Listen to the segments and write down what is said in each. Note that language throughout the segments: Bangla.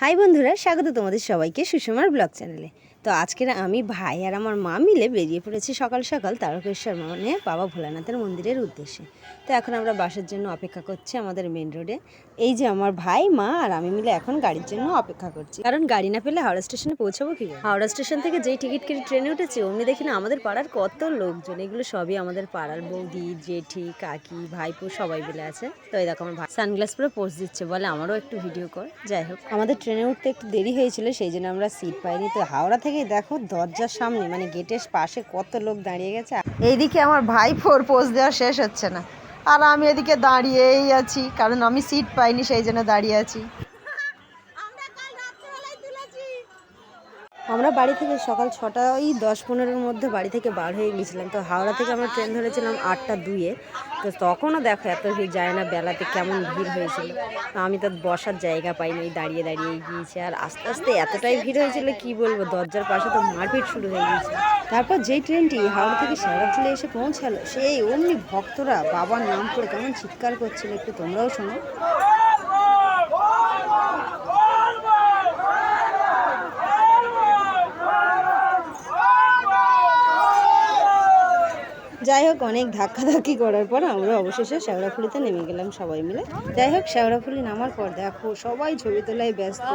হাই বন্ধুরা স্বাগত তোমাদের সবাইকে সুষমার ব্লগ চ্যানেলে। তো আজকের আমি ভাই আর আমার মা মিলে বেরিয়ে পড়েছি সকাল সকাল তারকেশ্বর মানে বাবা ভোলানাথের মন্দিরের উদ্দেশ্যে। তো এখন আমরা বাসের জন্য অপেক্ষা করছি আমাদের মেন রোডে এই যে আমার ভাই, মা আর আমি মিলে এখন গাড়ির জন্য অপেক্ষা করছি। কারণ গাড়ি না পেলে হাওড়া স্টেশনে পৌঁছাবো কি হাওড়া স্টেশন থেকে যেই টিকিট কেটে ট্রেনে উঠেছি, অমনি দেখি না আমাদের পাড়ার কত লোকজন। এগুলো সবই আমাদের পাড়ার বৌদি, জেঠি, কাকি, ভাইপো সবাই মিলে আছে। তো এই দেখো আমার ভাই। সানগ্লাস পরে পোস্ট দিচ্ছে, বলে আমারও একটু ভিডিও কর। যাই হোক। আমাদের ট্রেনে উঠতে একটু দেরি হয়েছিল, সেই জন্য আমরা সিট পাইনি। তো হাওড়া থেকে দেখো দরজার সামনে মানে গেটের পাশে কত লোক দাঁড়িয়ে গেছে। এইদিকে আমার ভাই ফোর পোজ দেওয়া শেষ হচ্ছে না। আর আমি এদিকে দাঁড়িয়েই আছি, কারণ আমি সিট পাইনি, সেই জন্য দাঁড়িয়ে আছি। আমরা বাড়ি থেকে সকাল ছটা ওই দশ পনেরোর মধ্যে বাড়ি থেকে বার হয়ে গেছিলাম তো হাওড়া থেকে আমরা ট্রেন ধরেছিলাম আটটা দুইয়ে। তো তখনও দেখো এত ভিড়, যায় না বেলাতে কেমন ভিড় হয়েছিল। তো আমি তো বসার জায়গা পাইনি, দাঁড়িয়ে দাঁড়িয়ে গিয়েছি। আর আস্তে আস্তে এতটাই ভিড় হয়েছিল কি বলব, দরজার পাশে তো মারপিট শুরু হয়ে গিয়েছিল। তারপর যেই ট্রেনটি হাওড়া থেকে শেওড়াফুলে এসে পৌঁছালো, সেই অমনি ভক্তরা বাবার নাম করে কেমন চিৎকার করছিল একটু তোমরাও শোনো। যাই হোক, অনেক ধাক্কাধাক্কি করার পর আমরা অবশেষে শেওড়াফুলিতে নেমে গেলাম সবাই মিলে। যাই হোক শেওড়াফুলি নামার পর দেখো, সবাই ছবি তোলায় ব্যস্ত।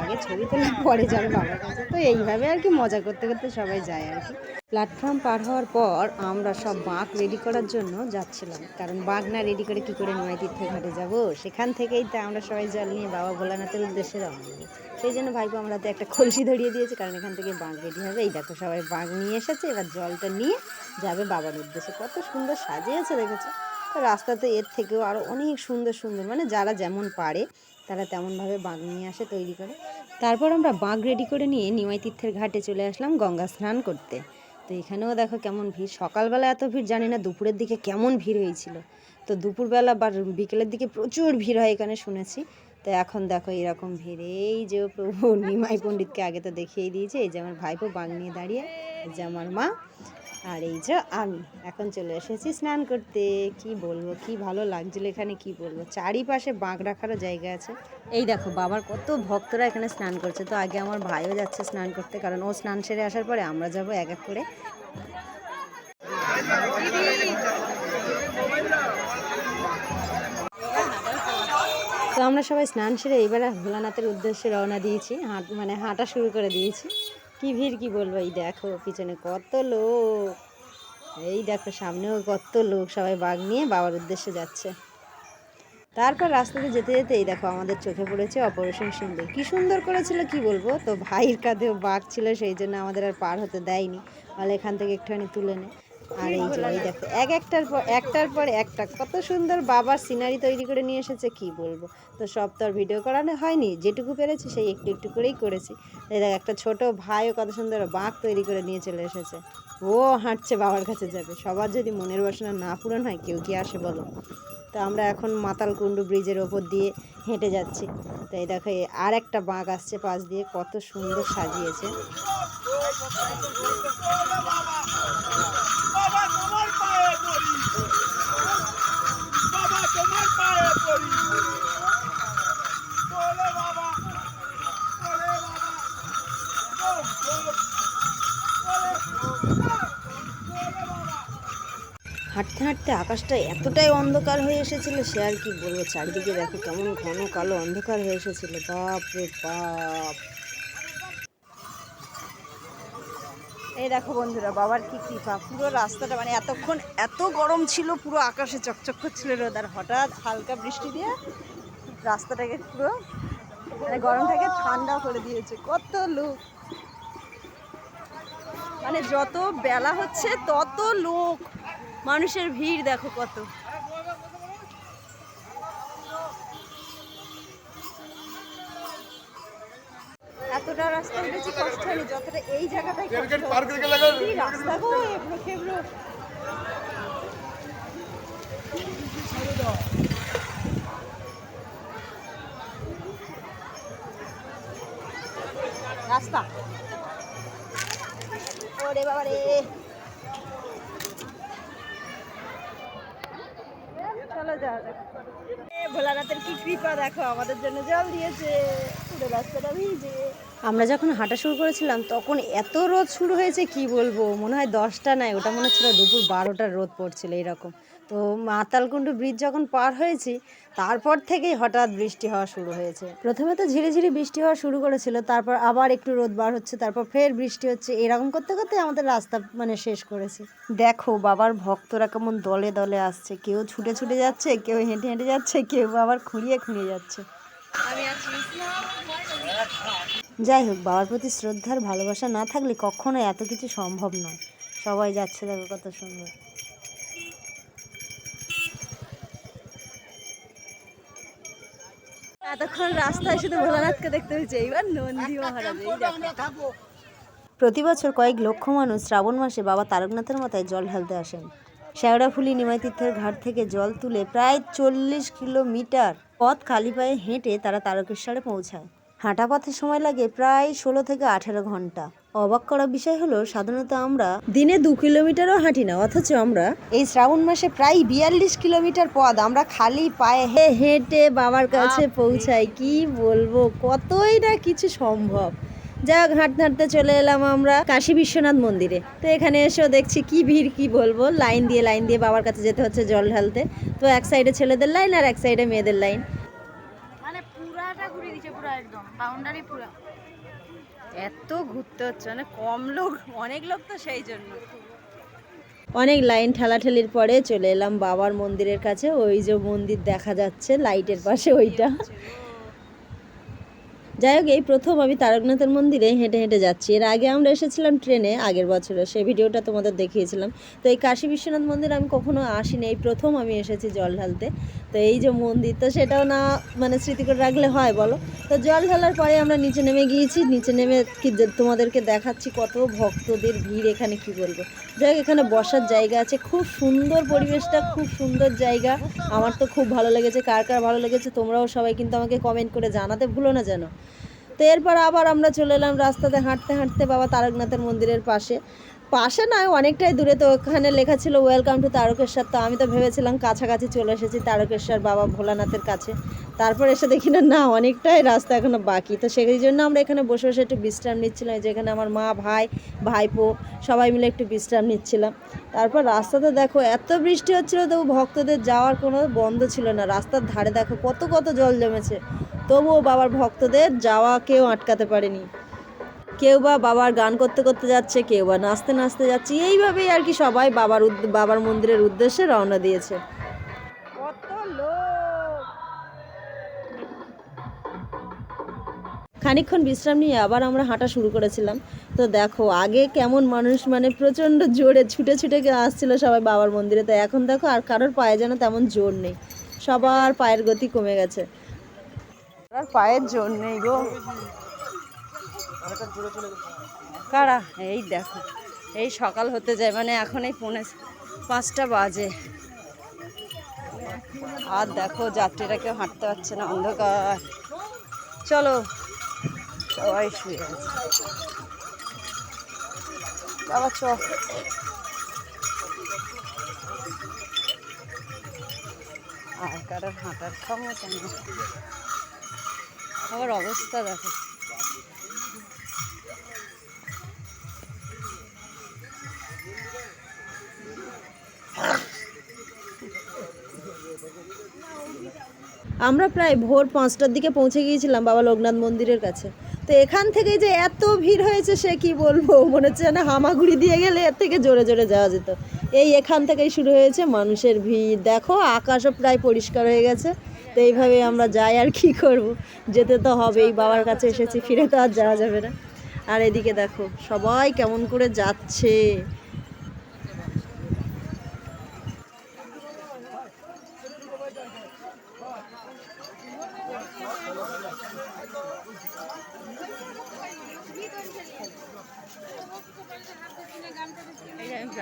আগে ছবি তোলার পরে যাবে বাবার কাছে। তো এইভাবে আর কি মজা করতে করতে সবাই যায় আর কি। প্ল্যাটফর্ম পার হওয়ার পর আমরা সব বাঁক রেডি করার জন্য যাচ্ছিলাম। কারণ বাঁক না রেডি করে কি করে নয় তীর্থ ঘাটে যাব? সেখান থেকেই তো আমরা সবাই জল নিয়ে বাবা ভোলানাথের উদ্দেশ্যে রওনা সেই জন্য ভাইপো আমরা তো একটা কলসি ধরিয়ে দিয়েছি, কারণ এখান থেকে বাঁক রেডি হবে। এই দেখো সবাই বাঁক নিয়ে এসেছে, এবার জলটা নিয়ে যাবে বাবার উদ্দেশ্যে। কত সুন্দর সাজিয়েছে, দেখেছ? তো রাস্তাতে এর থেকেও আরও অনেক সুন্দর সুন্দর মানে যারা যেমন পারে, তারা তেমনভাবে বাঁক নিয়ে আসে, তৈরি করে। তারপর আমরা বাঁক রেডি করে নিয়ে নিমাই তীর্থের ঘাটে চলে আসলাম গঙ্গা স্নান করতে। তো এখানেও দেখো কেমন ভিড়। সকালবেলা এত ভিড়, জানি না দুপুরের দিকে কেমন ভিড় হয়েছিল। তো দুপুরবেলা বা বিকেলের দিকে প্রচুর ভিড় হয় এখানে শুনেছি। তো এখন দেখো এরকম ভিড়, এই যে প্রভু নিমাই পণ্ডিতকে আগে তো দেখিয়ে দিয়েছে, এই যে আমার ভাইপো বাং নিয়ে দাঁড়িয়ে, এই যে আমার মা, আর এই যে আমি। এখন চলে এসেছি স্নান করতে। কি বলব, কি ভালো লাগছিল এখানে, কি বলব? চারিপাশে বাঁক রাখারও জায়গা আছে। এই দেখো, বাবার কত ভক্তরা এখানে স্নান করছে। তো আগে আমার ভাইও যাচ্ছে স্নান করতে, কারণ ও স্নান সেরে আসার পরে আমরা যাব এক এক করে। তো আমরা সবাই স্নান সেরে এইবারে ভোলানাথের উদ্দেশ্যে রওনা দিয়েছি। হাঁট মানে হাঁটা শুরু করে দিয়েছি। কি ভিড়, কি বলব? এই দেখো, পিছনে কত লোক। এই দেখো, সামনেও কত লোক। সবাই বাঘ নিয়ে বাবার উদ্দেশ্যে যাচ্ছে। তারপর রাস্তাতে যেতে যেতে এই দেখো, আমাদের চোখে পড়েছে অপারেশন সিন্দুর কি সুন্দর করেছিল, কি বলব? তো ভাইয়ের কাঁধেও বাঘ ছিল, সেই জন্য আমাদের আর পার হতে দেয়নি। বলে এখান থেকে একটুখানি তুলে নে। আর এই যে, এই দেখো, এক একটার পর একটার পর একটা, কত সুন্দর বাবার সিনারি তৈরি করে নিয়ে এসেছে, কি বলব? তো সব তো আর ভিডিও করানো হয়নি, যেটুকু পেরেছি সেই একটু একটু করেই করেছি। এই দেখ, একটা ছোট ভাইও কত সুন্দর বাঁক তৈরি করে নিয়ে চলে এসেছে। ও হাঁটছে বাবার কাছে যাবে, সবার যদি মনের বাসনা না পূরণ হয়, কেউ কি আসে বলো? তো আমরা এখন মাতালকুণ্ডু ব্রিজের ওপর দিয়ে হেঁটে যাচ্ছি। তো এই দেখো আর একটা বাঁক আসছে পাশ দিয়ে, কত সুন্দর সাজিয়েছে। হাঁটতে হাঁটতে আকাশটা এতটাই অন্ধকার হয়ে এসেছিল, সে আর কি বলব? চারিদিকে দেখো কেমন ঘন কালো অন্ধকার হয়ে এসেছিল। বাপ রে বাপ। এই দেখো বন্ধুরা, বাবার কি কৃপা। পুরো রাস্তাটা মানে এতক্ষণ এত গরম ছিল, পুরো আকাশে চকচক করছিল রোদ। আর হঠাৎ হালকা বৃষ্টি দিয়ে রাস্তাটাকে পুরো মানে গরমটাকে ঠান্ডা করে দিয়েছে। কত লোক। মানে যত বেলা হচ্ছে তত লোক। মানুষের ভিড় দেখো কত। এতটা রাস্তা উঠেছি কষ্ট হয়নি যতটা এই। কি রাস্তা গো এবড়ো খেবড়ো রাস্তা। ওরে বাবা রে চলো যাওয়া যাক এ, ভোলানাথের কি কৃপা দেখো? আমাদের জন্য জল দিয়েছে পুরো রাস্তাটা ভিজে। আমরা যখন হাঁটা শুরু করেছিলাম, তখন এত রোদ শুরু হয়েছে, কি বলব? মনে হয় দশটা নাই, ওটা মনে হচ্ছিল দুপুর বারোটার রোদ পড়ছিল এইরকম। তো মাতালকুণ্ডু ব্রিজ যখন পার হয়েছি, তারপর থেকেই হঠাৎ বৃষ্টি হওয়া শুরু হয়েছে। প্রথমে তো ঝিরে ঝিরে বৃষ্টি হওয়া শুরু করেছিল, তারপর আবার একটু রোদ বার হচ্ছে, তারপর ফের বৃষ্টি হচ্ছে, এরকম করতে করতে আমাদের রাস্তা মানে শেষ করেছি। দেখো বাবার ভক্তরা কেমন দলে দলে আসছে, কেউ ছুটে ছুটে যাচ্ছে, কেউ হেঁটে হেঁটে যাচ্ছে, কেউ আবার খুঁড়িয়ে খুঁড়িয়ে যাচ্ছে। যাই হোক, বাবার প্রতি শ্রদ্ধার ভালোবাসা না থাকলে কখনো এত কিছু সম্ভব নয়। সবাই যাচ্ছে দেখো কত সুন্দর। এতক্ষণ রাস্তায় শুধু ভোলানাথকে দেখতে হয়েছে, এইবার নন্দী মহারাজ প্রতি বছর কয়েক লক্ষ মানুষ শ্রাবণ মাসে বাবা তারকনাথের মাথায় জল ঢালতে আসেন। শেওড়াফুলি নিমাইতীর্থের ঘাট থেকে জল তুলে প্রায় চল্লিশ কিলোমিটার পথ খালি পায়ে হেঁটে তারা তারকেশ্বরে পৌঁছায়। হাঁটা পথে সময় লাগে প্রায় ষোলো থেকে আঠেরো ঘণ্টা। অবাক করা বিষয় হলো সাধারণত আমরা দিনে দু কিলোমিটারও হাঁটি না অথচ আমরা এই শ্রাবণ মাসে প্রায় বিয়াল্লিশ কিলোমিটার পথ আমরা খালি পায়ে হে হেঁটে বাবার কাছে পৌঁছাই। কি বলব কতই না কিছু সম্ভব। যা হাঁটতে হাঁটতে চলে এলাম আমরা কাশী বিশ্বনাথ মন্দিরে। তো এখানে এসেও দেখছি কি ভিড় কি বলব। লাইন দিয়ে লাইন দিয়ে বাবার কাছে যেতে হচ্ছে জল ঢালতে। তো এক সাইডে ছেলেদের লাইন আর এক সাইডে মেয়েদের লাইন। বাউন্ডারি পুরা। এত ঘুরতে হচ্ছে মানে কম লোক অনেক লোক তো সেই জন্য। অনেক লাইন ঠেলাঠেলির পরে চলে এলাম বাবার মন্দিরের কাছে ওই যে মন্দির দেখা যাচ্ছে লাইটের পাশে ওইটা। যাই হোক এই প্রথম আমি তারকনাথের মন্দিরে হেঁটে হেঁটে যাচ্ছি। এর আগে আমরা এসেছিলাম ট্রেনে আগের বছরে সেই ভিডিওটা তোমাদের দেখিয়েছিলাম। তো এই কাশী বিশ্বনাথ মন্দির আমি কখনো আসিনি এই প্রথম আমি এসেছি জল ঢালতে। তো এই যে মন্দির, তো সেটাও না মানে স্মৃতি করে রাখলে হয় বলো? তো জল ঢালার পরে আমরা নিচে নেমে গিয়েছি, নিচে নেমে কি তোমাদেরকে দেখাচ্ছি কত ভক্তদের ভিড় এখানে কি বলব? যাই এখানে বসার জায়গা আছে, খুব সুন্দর পরিবেশটা, খুব সুন্দর জায়গা। আমার তো খুব ভালো লেগেছে, কার কার ভালো লেগেছে তোমরাও সবাই কিন্তু আমাকে কমেন্ট করে জানাতে ভুলো না যেন। তো এরপর আবার আমরা চলে এলাম রাস্তাতে হাঁটতে হাঁটতে বাবা তারকনাথের মন্দিরের পাশে। পাশে নয়, অনেকটাই দূরে তো ওখানে লেখা ছিল ওয়েলকাম টু তারকেশ্বর তো আমি তো ভেবেছিলাম কাছাকাছি চলে এসেছি তারকেশ্বর বাবা ভোলানাথের কাছে। তারপর এসে দেখি না না, অনেকটাই রাস্তা এখনও বাকি। তো সেই জন্য আমরা এখানে বসে বসে একটু বিশ্রাম নিচ্ছিলাম। এই যে এখানে আমার মা, ভাই, ভাইপো, সবাই মিলে একটু বিশ্রাম নিচ্ছিলাম। তারপর রাস্তাতে দেখো, এত বৃষ্টি হচ্ছিল, তবু ভক্তদের যাওয়ার কোনো বন্ধ ছিল না। রাস্তার ধারে দেখো, কত কত জল জমেছে। তবুও বাবার ভক্তদের যাওয়া কেউ আটকাতে পারেনি। কেউ বা বাবার গান করতে করতে যাচ্ছে, কেউ বা নাচতে নাচতে যাচ্ছে, এইভাবেই আর কি সবাই বাবার বাবার মন্দিরের উদ্দেশ্যে রওনা দিয়েছে। খানিকক্ষণ বিশ্রাম নিয়ে আবার আমরা হাঁটা শুরু করেছিলাম। তো দেখো, আগে কেমন মানুষ মানে প্রচণ্ড জোরে ছুটে ছুটে আসছিল সবাই বাবার মন্দিরে। তো এখন দেখো, আর কারোর পায়ে যেন তেমন জোর নেই। সবার পায়ের গতি কমে গেছে। আর পায়ের জোর নেই গো। কারা? এই দেখো, এই সকাল হতে যায় মানে এখন এই পৌনে পাঁচটা বাজে। আর দেখো, যাত্রীরা কেউ হাঁটতে পারছে না, অন্ধকার। চলো, সবাই শুয়ে আছে। বাবা চ আর কারোর হাঁটার ক্ষমতা নেই। আবার অবস্থা দেখো। আমরা প্রায় ভোর পাঁচটার দিকে পৌঁছে গিয়েছিলাম বাবা লোকনাথ মন্দিরের কাছে। তো এখান থেকে যে এত ভিড় হয়েছে সে কি বলব? মনে হচ্ছে না হামাগুড়ি দিয়ে গেলে এর থেকে জোরে জোরে যাওয়া যেত। এই এখান থেকেই শুরু হয়েছে মানুষের ভিড়। দেখো, আকাশও প্রায় পরিষ্কার হয়ে গেছে। তো এইভাবে আমরা যাই আর কি করব? যেতে তো হবেই, বাবার কাছে এসেছি, ফিরে তো আর যাওয়া যাবে না। আর এদিকে দেখো, সবাই কেমন করে যাচ্ছে।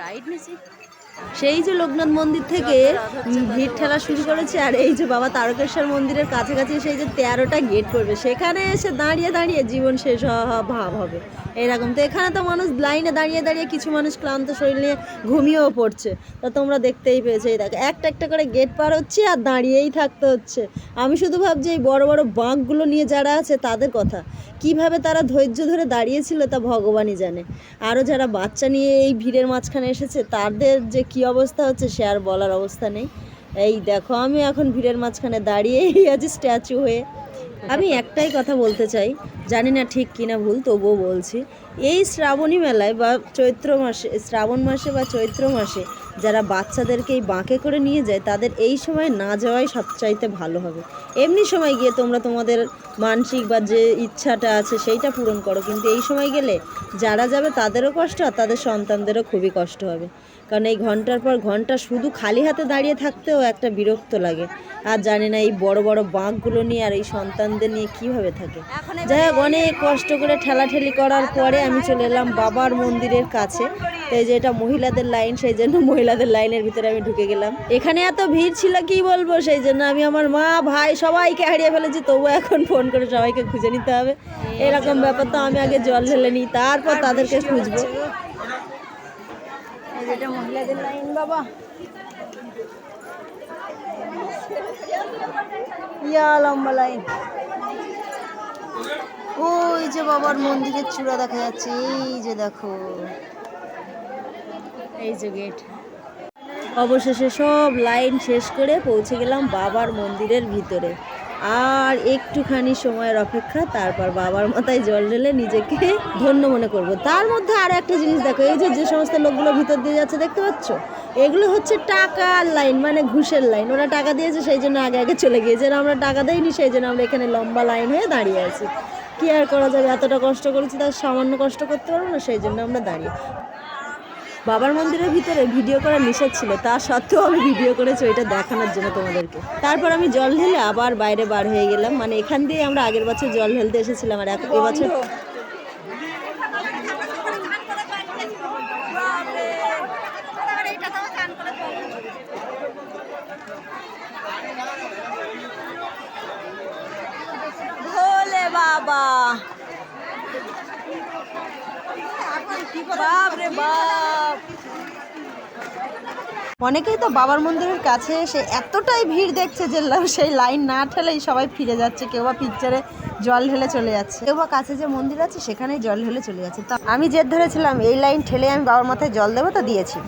এই যে আমি ব্রাইড নিছি সেই যে লোকনাথ মন্দির থেকে ভিড় ঠেলা শুরু করেছে, আর এই যে বাবা তারকেশ্বর মন্দিরের কাছাকাছি সেই যে তেরোটা গেট পড়বে সেখানে এসে দাঁড়িয়ে দাঁড়িয়ে জীবন শেষ হওয়া ভাব হবে। এরকম তো এখানে তো মানুষ লাইনে দাঁড়িয়ে দাঁড়িয়ে কিছু মানুষ ক্লান্ত শরীর নিয়ে ঘুমিয়েও পড়ছে। তা তোমরা দেখতেই পেয়েছ, এই দেখো, একটা একটা করে গেট পার হচ্ছে আর দাঁড়িয়েই থাকতে হচ্ছে। আমি শুধু ভাবছি এই বড় বড় বাঁকগুলো নিয়ে যারা আছে তাদের কথা, কীভাবে তারা ধৈর্য ধরে দাঁড়িয়েছিল তা ভগবানই জানে। আরও যারা বাচ্চা নিয়ে এই ভিড়ের মাঝখানে এসেছে, তাদের যে কি অবস্থা হচ্ছে সে আর বলার অবস্থা নেই। এই দেখো, আমি এখন ভিড়ের মাঝখানে দাঁড়িয়েই আছি স্ট্যাচু হয়ে আমি একটাই কথা বলতে চাই, জানি না ঠিক কিনা ভুল, তবুও বলছি। এই শ্রাবণী মেলায় বা চৈত্র মাসে, শ্রাবণ মাসে বা চৈত্র মাসে যারা বাচ্চাদেরকে এই বাঁকে করে নিয়ে যায়, তাদের এই সময় না যাওয়াই সবচাইতে ভালো হবে। এমনি সময় গিয়ে তোমরা তোমাদের মানসিক বা যে ইচ্ছাটা আছে সেইটা পূরণ করো, কিন্তু এই সময় গেলে যারা যাবে তাদেরও কষ্ট আর তাদের সন্তানদেরও খুবই কষ্ট হবে। কারণ এই ঘণ্টার পর ঘণ্টা শুধু খালি হাতে দাঁড়িয়ে থাকতেও একটা বিরক্ত লাগে। আর জানি না এই বড় বড় বাঁকগুলো নিয়ে আর এই সন্তানদের নিয়ে কীভাবে থাকে। যাই হোক, অনেক কষ্ট করে ঠেলাঠেলি করার পরে আমি চলে এলাম বাবার মন্দিরের কাছে। তো এই যে এটা মহিলাদের লাইন, সেই জন্য মহিলাদের লাইনের ভিতরে আমি ঢুকে গেলাম। এখানে এত ভিড় ছিল, কি বলব? সেই জন্য আমি আমার মা, ভাই সবাইকে হারিয়ে ফেলেছি তবু এখন ফোন করে সবাইকে খুঁজে নিতে হবে। এরকম ব্যাপার তো আমি আগে জল ঢেলে নিই, তারপর তাদেরকে খুঁজবো। এই যেটা মহিলাদের লাইন, বাবা। ইয়া লম্বা লাইন। ওই যে বাবার মন্দিরের চূড়া দেখা যাচ্ছে, এই যে দেখো। এই যে গেট। অবশেষে সব লাইন শেষ করে পৌঁছে গেলাম বাবার মন্দিরের ভিতরে। আর একটুখানি সময়ের অপেক্ষা, তারপর বাবার মাথায় জল ঢেলে নিজেকে ধন্য মনে করব। তার মধ্যে আর একটা জিনিস দেখো, এই যে যে সমস্ত লোকগুলো ভিতর দিয়ে যাচ্ছে, দেখতে পাচ্ছ? এগুলো হচ্ছে টাকার লাইন মানে ঘুষের লাইন। ওরা টাকা দিয়েছে, সেই জন্য আগে আগে চলে গিয়েছে। আমরা টাকা দেয়নি সেই জন্য আমরা এখানে লম্বা লাইন হয়ে দাঁড়িয়ে আছি। কি আর করা যাবে? এতটা কষ্ট করেছি, তার সামান্য কষ্ট করতে পারব না, সেই জন্য আমরা দাঁড়িয়ে। বাবার মন্দিরের ভিতরে ভিডিও করা নিষেধ ছিল, তা সত্ত্বেও আমি ভিডিও করেছি ওইটা দেখানোর জন্য তোমাদেরকে। তারপর আমি জল ঢেলে আবার বাইরে বার হয়ে গেলাম। মানে এখান দিয়ে আমরা আগের বছর জল ঢেলতে এসেছিলাম আর এবছর বাবা বাপ রে বাপ অনেকেই তো বাবার মন্দিরের কাছে এসে এতটাই ভিড় দেখছে যে সেই লাইন না ঠেলেই সবাই ফিরে যাচ্ছে, কেউ বা পিকচারে জল ঢেলে চলে যাচ্ছে। কেউ বা কাছে যে মন্দির আছে, সেখানেই জল ঢেলে চলে যাচ্ছে। তো আমি জেদ ধরেছিলাম, এই লাইন ঠেলে আমি বাবার মাথায় জল দেবো, তো দিয়েছি।